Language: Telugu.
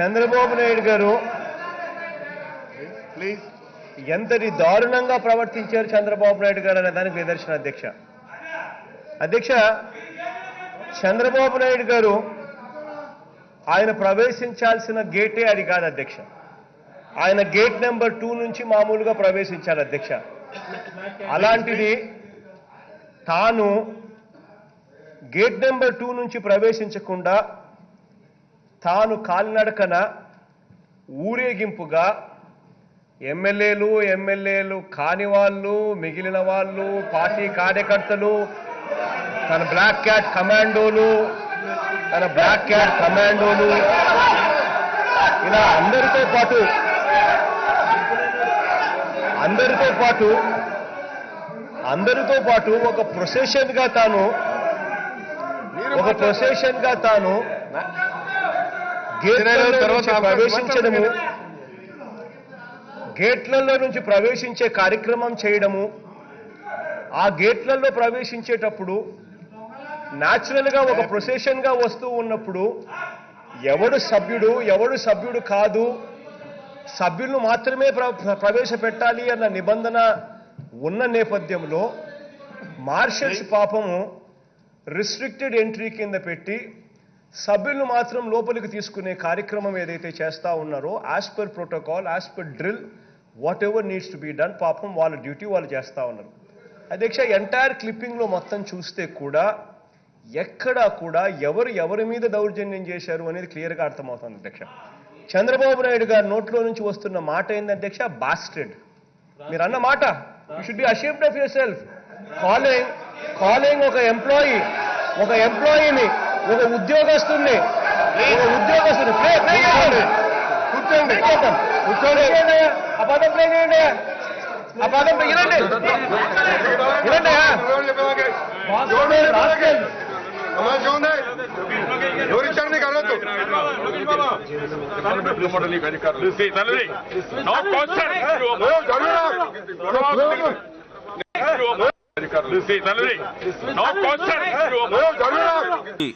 చంద్రబాబు నాయుడు గారు ప్లీజ్ ఎంతటి దారుణంగా ప్రవర్తించారు చంద్రబాబు నాయుడు గారు అనే దానికి నిదర్శన అధ్యక్ష. అధ్యక్ష చంద్రబాబు నాయుడు గారు ఆయన ప్రవేశించాల్సిన గేటే అది కాదు అధ్యక్ష. ఆయన గేట్ నెంబర్ టూ నుంచి మామూలుగా ప్రవేశించాలి అధ్యక్ష. అలాంటిది తాను గేట్ నెంబర్ టూ నుంచి ప్రవేశించకుండా తాను కాలినడకన ఊరేగింపుగా ఎమ్మెల్యేలు ఎమ్మెల్యేలు కాని వాళ్ళు మిగిలిన వాళ్ళు పార్టీ కార్యకర్తలు తన బ్లాక్ క్యాట్ కమాండోలు తన బ్లాక్ క్యాట్ కమాండోలు ఇలా అందరితో పాటు అందరితో పాటు అందరితో పాటు ఒక ప్రొసెషన్గా తాను ఒక ప్రొసెషన్గా తాను గేట్లలో తర్వాత ప్రవేశించడము. గేట్లలో నుంచి ప్రవేశించే కార్యక్రమం చేయడము ఆ గేట్లలో ప్రవేశించేటప్పుడు న్యాచురల్గా ఒక ప్రొసెషన్గా వస్తూ ఉన్నప్పుడు ఎవడు సభ్యుడు ఎవడు సభ్యుడు కాదు సభ్యులను మాత్రమే ప్ర- ప్రవేశపెట్టాలి అన్న నిబంధన ఉన్న నేపథ్యంలో మార్షల్స్ పాపము రిస్ట్రిక్టెడ్ ఎంట్రీ కింద పెట్టి సభ్యులను మాత్రం లోపలికి తీసుకునే కార్యక్రమం ఏదైతే చేస్తా ఉన్నారో as per protocol as per drill whatever needs to be done పాపం వాళ్ళ డ్యూటీ వాళ్ళు చేస్తూ ఉన్నారు. అధ్యక్ష ఎంటైర్ క్లిప్పింగ్లో మొత్తం చూస్తే కూడా ఎక్కడా కూడా ఎవరు ఎవరి మీద దౌర్జన్యం చేశారు అనేది క్లియర్గా అర్థమవుతుంది అధ్యక్ష. చంద్రబాబు నాయుడు గారి నోట్లో నుంచి వస్తున్న మాట ఏంది అధ్యక్ష? బాస్టెడ్ మీరు అన్న మాట? You should be ashamed of yourself calling calling ఒక ఎంప్లాయీ ఒక ఎంప్లాయీని ఒక ఉద్యోగస్తుని ఒక ఉద్యోగస్తుని ప్లే ప్లే చేయండి కూర్చోండి ప్లే చేద్దాం కూర్చోండి ఆ పదం ప్లే చేయండి ఆ పదం ప్లే- వినండి వినండి ఎవరు ఇచ్చారు నీకు అడగద్దు See,